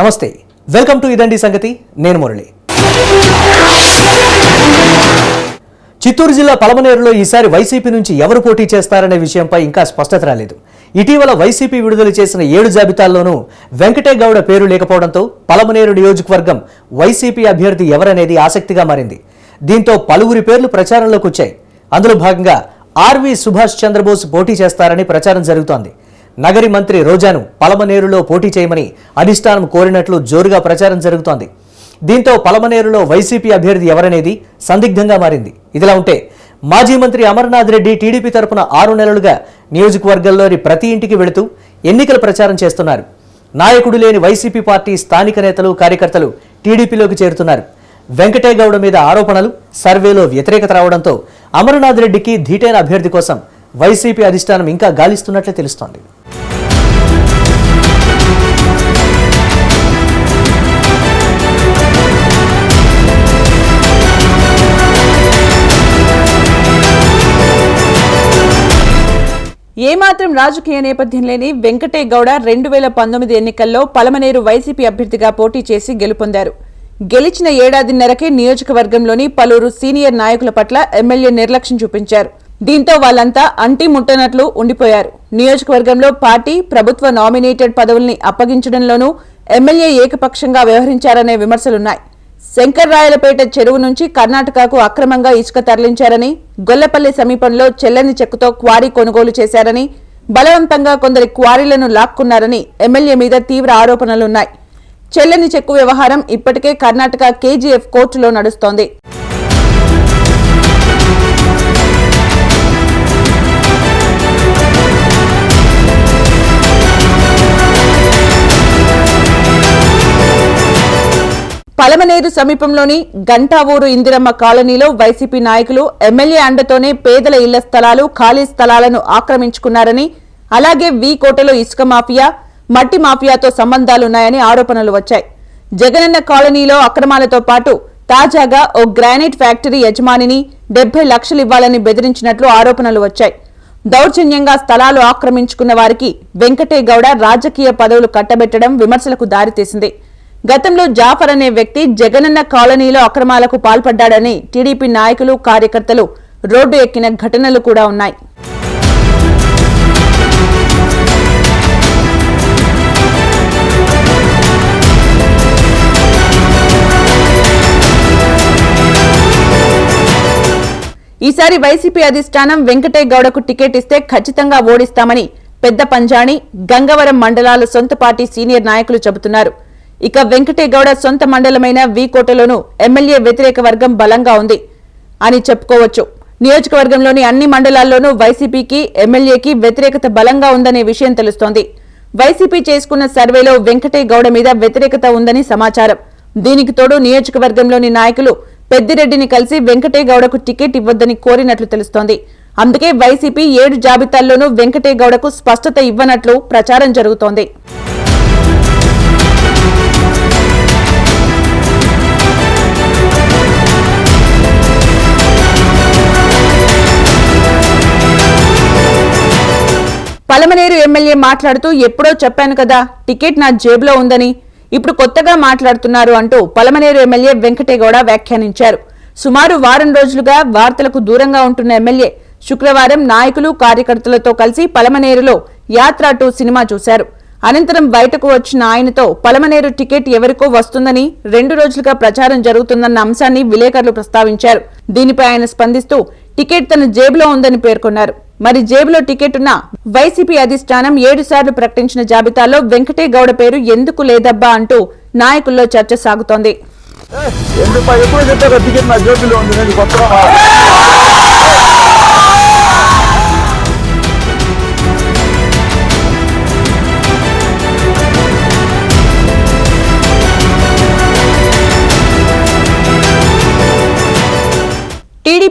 నమస్తే welcome to ఇదండి సంగతి నేను మురళి. చిత్తూరు జిల్లా పలమనేరులో ఈసారి వైసీపీ నుంచి ఎవరు పోటీ చేస్తారనే విషయంపై ఇంకా స్పష్టత రాలేదు. ఇటీవల వైసీపీ విడుదల చేసిన ఏడు జాబితాల్లోనూ వెంకటేగౌడ పేరు లేకపోవడంతో పలమనేరు నియోజకవర్గం వైసీపీ అభ్యర్థి ఎవరనేది ఆసక్తిగా మారింది. దీంతో పలువురి పేర్లు ప్రచారంలోకి వచ్చాయి అందులో భాగంగా ఆర్వి సుభాష్ చంద్రబోస్ పోటీ చేస్తారని ప్రచారం జరుగుతోంది. నగరి మంత్రి రోజాను పలమనేరులో పోటీ చేయమని అధిష్టానం కోరినట్లు జోరుగా ప్రచారం జరుగుతోంది. దీంతో పలమనేరులో వైసీపీ అభ్యర్థి ఎవరనేది సందిగ్ధంగా మారింది. ఇదిలా ఉంటే మాజీ మంత్రి అమర్నాథ్ రెడ్డి టీడీపీ తరపున ఆరు నెలలుగా నియోజకవర్గంలోని ప్రతి ఇంటికి వెళుతూ ఎన్నికల ప్రచారం చేస్తున్నారు. నాయకుడు లేని వైసీపీ పార్టీ స్థానిక నేతలు కార్యకర్తలు టీడీపీలోకి చేరుతున్నారు. వెంకటేగౌడ మీద ఆరోపణలు సర్వేలో వ్యతిరేకత రావడంతో అమర్నాథ్ రెడ్డికి ధీటైన అభ్యర్థి కోసం వైసీపీ అధిష్టానం ఇంకా గాలిస్తున్నట్లే తెలుస్తోంది. ఏమాత్రం రాజకీయ నేపథ్యం లేని వెంకటే గౌడ రెండు వేల పంతొమ్మిది ఎన్నికల్లో పలమనేరు వైసీపీ అభ్యర్థిగా పోటీ చేసి గెలుపొందారు. గెలిచిన ఏడాదిన్నరకే నియోజకవర్గంలోని పలువురు సీనియర్ నాయకుల పట్ల ఎమ్మెల్యే నిర్లక్ష్యం చూపించారు. దీంతో వాళ్ళంతా అంటి ముట్టనట్లు ఉండిపోయారు. నియోజకవర్గంలో పార్టీ ప్రభుత్వ నామినేటెడ్ పదవుల్ని అప్పగించడంలోనూ ఎమ్మెల్యే ఏకపక్షంగా వ్యవహరించారనే విమర్శలున్నాయి. శంకర్రాయలపేట చెరువు నుంచి కర్ణాటకకు అక్రమంగా ఇసుక తరలించారని గొల్లపల్లి సమీపంలో చెల్లని చెక్కుతో క్వారీ కొనుగోలు చేశారని బలవంతంగా కొందరి క్వారీలను లాక్కున్నారని ఎమ్మెల్యే మీద తీవ్ర ఆరోపణలున్నాయి. చెల్లని చెక్కు వ్యవహారం ఇప్పటికే కర్ణాటక కేజీఎఫ్ కోర్టులో నడుస్తోంది. పలమనేరు సమీపంలోని గంటావూరు ఇందిరమ్మ కాలనీలో వైసీపీ నాయకులు ఎమ్మెల్యే అండతోనే పేదల ఇళ్ళ స్థలాలు ఖాళీ స్థలాలను ఆక్రమించుకున్నారని అలాగే వి కోటలో ఇసుక మాఫియా మట్టి మాఫియాతో సంబంధాలున్నాయని ఆరోపణలు వచ్చాయి. జగనన్న కాలనీలో అక్రమాలతో పాటు తాజాగా ఓ గ్రానైట్ ఫ్యాక్టరీ యజమానిని డెబ్బై లక్షలు ఇవ్వాలని బెదిరించినట్లు ఆరోపణలు వచ్చాయి. దౌర్జన్యంగా స్థలాలు ఆక్రమించుకున్న వారికి వెంకటేగౌడ రాజకీయ పదవులు కట్టబెట్టడం విమర్శలకు దారితీసింది. గతంలో జాఫర్ అనే వ్యక్తి జగనన్న కాలనీలో అక్రమాలకు పాల్పడ్డాడని టీడీపీ నాయకులు కార్యకర్తలు రోడ్డు ఎక్కిన ఘటనలు కూడా ఉన్నాయి. ఈసారి వైసీపీ అధిష్టానం వెంకటే గౌడకు టికెట్ ఇస్తే ఖచ్చితంగా ఓడిస్తామని పెద్ద పంజాణి గంగవరం మండలాల సొంత పార్టీ సీనియర్ నాయకులు చెబుతున్నారు. ఇక వెంకటే గౌడ సొంత మండలమైన వికోటలోనూ ఎమ్మెల్యే వ్యతిరేక వర్గం బలంగా ఉంది అని చెప్పుకోవచ్చు. నియోజకవర్గంలోని అన్ని మండలాల్లోనూ వైసీపీకి ఎమ్మెల్యేకి వ్యతిరేకత బలంగా ఉందనే విషయం తెలుస్తోంది. వైసీపీ చేసుకున్న సర్వేలో వెంకటే గౌడ మీద వ్యతిరేకత ఉందని సమాచారం. దీనికి తోడు నియోజకవర్గంలోని నాయకులు పెద్దిరెడ్డిని కలిసి వెంకటే గౌడకు టికెట్ ఇవ్వొద్దని కోరినట్లు తెలుస్తోంది. అందుకే వైసీపీ ఏడు జాబితాల్లోనూ వెంకటే గౌడకు స్పష్టత ఇవ్వనట్లు ప్రచారం జరుగుతోంది. పలమనేరు ఎమ్మెల్యే మాట్లాడుతూ ఎప్పుడో చెప్పాను కదా టికెట్ నా జేబులో ఉందని. ఇప్పుడు కొత్తగా మాట్లాడుతున్నారు అంటూ పలమనేరు ఎమ్మెల్యే వెంకటేగౌడ వ్యాఖ్యానించారు. సుమారు వారం రోజులుగా వార్తలకు దూరంగా ఉంటున్న ఎమ్మెల్యే శుక్రవారం నాయకులు కార్యకర్తలతో కలిసి పలమనేరులో యాత్ర టూ సినిమా చూశారు. అనంతరం బయటకు వచ్చిన ఆయనతో పలమనేరు టికెట్ ఎవరికో వస్తుందని రెండు రోజులుగా ప్రచారం జరుగుతుందన్న అంశాన్ని విలేకరులు ప్రస్తావించారు. దీనిపై ఆయన స్పందిస్తూ టికెట్ తన జేబులో ఉందని పేర్కొన్నారు. మరి జేబులో టికెట్ ఉన్న వైసీపీ అధిష్టానం ఏడు సార్లు ప్రకటించిన జాబితాలో వెంకటే గౌడ పేరు ఎందుకు లేదబ్బా అంటూ నాయకుల్లో చర్చ సాగుతోంది.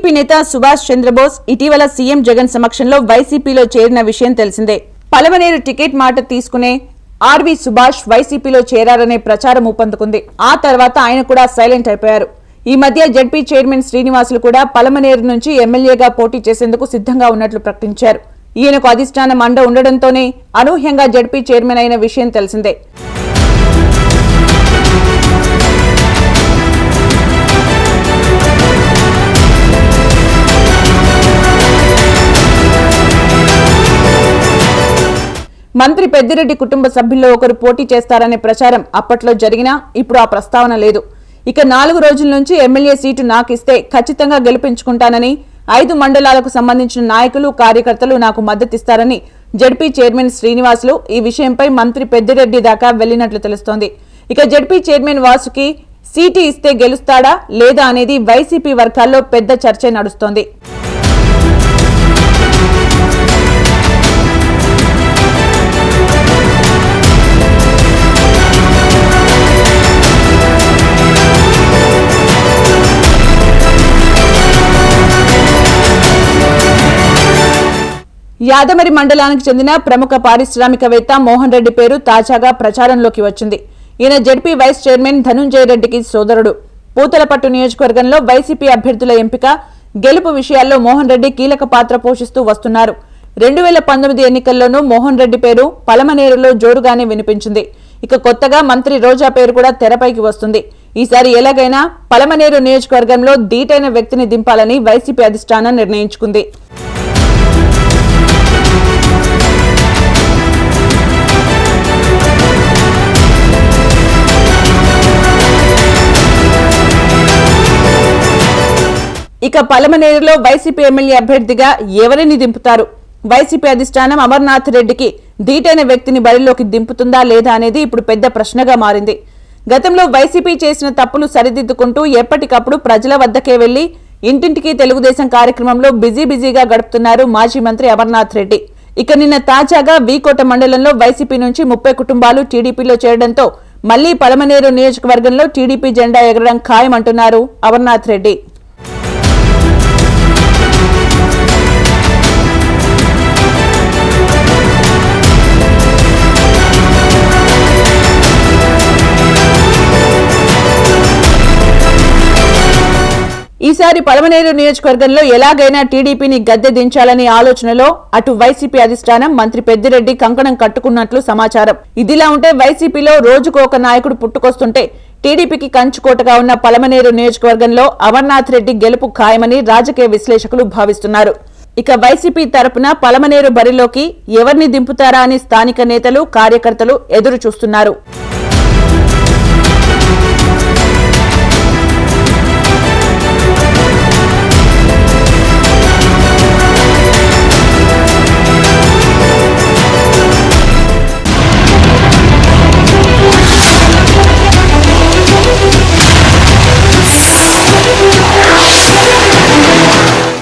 టీడీపీ నేత సుభాష్ చంద్రబోస్ ఇటీవల సీఎం జగన్ సమక్షంలో వైసీపీలో చేరిన విషయం తెలిసిందే. పలమనేరు టికెట్ మాట తీసుకునే ఆర్వి సుభాష్ వైసీపీలో చేరారనే ప్రచారం ఊపందుకుంది. ఆ తర్వాత ఆయన కూడా సైలెంట్ అయిపోయారు. ఈ మధ్య జడ్పీ చైర్మన్ శ్రీనివాసులు కూడా పలమనేరు నుంచి ఎమ్మెల్యేగా పోటీ చేసేందుకు సిద్ధంగా ఉన్నట్లు ప్రకటించారు. ఈయనకు అధిష్టానం అండ ఉండడంతోనే అనూహ్యంగా జడ్పీ చైర్మన్ అయిన విషయం తెలిసిందే. మంత్రి పెద్దిరెడ్డి కుటుంబ సభ్యుల్లో ఒకరు పోటీ చేస్తారనే ప్రచారం అప్పట్లో జరిగినా ఇప్పుడు ఆ ప్రస్తావన లేదు. ఇక నాలుగు రోజుల నుంచి ఎమ్మెల్యే సీటు నాకిస్తే ఖచ్చితంగా గెలిపించుకుంటానని ఐదు మండలాలకు సంబంధించిన నాయకులు కార్యకర్తలు నాకు మద్దతిస్తారని జడ్పీ చైర్మన్ శ్రీనివాసులు ఈ విషయంపై మంత్రి పెద్దిరెడ్డి దాకా వెళ్ళినట్లు తెలుస్తోంది. ఇక జడ్పీ చైర్మన్ వాసుకి సీటు ఇస్తే గెలుస్తాడా లేదా అనేది వైసీపీ వర్గాల్లో పెద్ద చర్చ నడుస్తోంది. యాదమరి మండలానికి చెందిన ప్రముఖ పారిశ్రామికవేత్త మోహన్ రెడ్డి పేరు తాజాగా ప్రచారంలోకి వచ్చింది. ఈయన జడ్పీ వైస్ చైర్మన్ ధనుంజయ రెడ్డికి సోదరుడు. పూతలపట్టు నియోజకవర్గంలో వైసీపీ అభ్యర్థుల ఎంపిక గెలుపు విషయాల్లో మోహన్ రెడ్డి కీలక పాత్ర పోషిస్తూ వస్తున్నారు. రెండు వేల పంతొమ్మిది ఎన్నికల్లోనూ మోహన్ రెడ్డి పేరు పలమనేరులో జోరుగానే వినిపించింది. ఇక కొత్తగా మంత్రి రోజా పేరు కూడా తెరపైకి వస్తుంది. ఈసారి ఎలాగైనా పలమనేరు నియోజకవర్గంలో ధీటైన వ్యక్తిని దింపాలని వైసీపీ అధిష్టానం నిర్ణయించుకుంది. ఇక పలమనేరులో వైసీపీ ఎమ్మెల్యే అభ్యర్థిగా ఎవరిని దింపుతారు? వైసీపీ అధిష్టానం అమర్నాథ్ రెడ్డికి ధీటైన వ్యక్తిని బరిలోకి దింపుతుందా లేదా అనేది ఇప్పుడు పెద్ద ప్రశ్నగా మారింది. గతంలో వైసీపీ చేసిన తప్పులు సరిదిద్దుకుంటూ ఎప్పటికప్పుడు ప్రజల వద్దకే వెళ్ళి ఇంటింటికి తెలుగుదేశం కార్యక్రమంలో బిజీ బిజీగా గడుపుతున్నారు మాజీ మంత్రి అమర్నాథ్ రెడ్డి. ఇక నిన్న తాజాగా వీకోట మండలంలో వైసీపీ నుంచి ముప్పై కుటుంబాలు టీడీపీలో చేరడంతో మళ్ళీ పలమనేరు నియోజకవర్గంలో టీడీపీ జెండా ఎగరడం ఖాయమంటున్నారు అమర్నాథ్ రెడ్డి. ఈసారి పలమనేరు నియోజకవర్గంలో ఎలాగైనా టీడీపీని గద్దె దించాలనే ఆలోచనలో అటు వైసీపీ అధిష్టానం మంత్రి పెద్దిరెడ్డి కంకణం కట్టుకున్నట్లు సమాచారం. ఇదిలా ఉంటే వైసీపీలో రోజుకు ఒక నాయకుడు పుట్టుకొస్తుంటే టీడీపీకి కంచుకోటగా ఉన్న పలమనేరు నియోజకవర్గంలో అమర్నాథ్ రెడ్డి గెలుపు ఖాయమని రాజకీయ విశ్లేషకులు భావిస్తున్నారు. ఇక వైసీపీ తరపున పలమనేరు బరిలోకి ఎవరిని దింపుతారా అని స్థానిక నేతలు కార్యకర్తలు ఎదురు చూస్తున్నారు